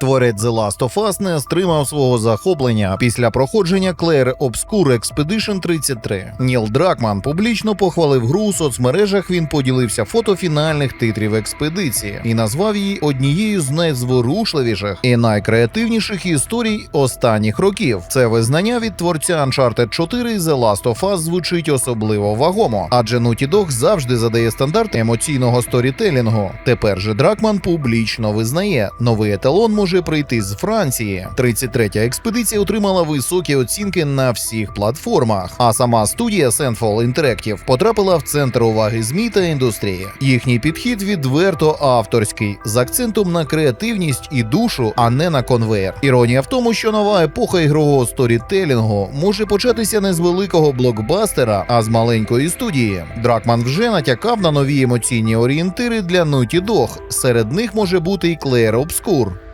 Творець The Last of Us не стримав свого захоплення після проходження Clair Obscure Expedition 33. Ніл Дракман публічно похвалив гру у соцмережах. Він поділився фото фінальних титрів експедиції і назвав її однією з найзворушливіших і найкреативніших історій останніх років. Це визнання від творця Uncharted 4 The Last of Us звучить особливо вагомо, адже Naughty Dog завжди задає стандарт емоційного сторітелінгу. Тепер же Дракман публічно визнає, новий еталон може прийти з Франції. 33-я експедиція отримала високі оцінки на всіх платформах. А сама студія Sandfall Interactive потрапила в центр уваги ЗМІ та індустрії. Їхній підхід відверто авторський, з акцентом на креативність і душу, а не на конвейер. Іронія в тому, що нова епоха ігрового сторітелінгу може початися не з великого блокбастера, а з маленької студії. Дракман вже натякав на нові емоційні орієнтири для Naughty Dog. Серед них може бути і Clair Obscure.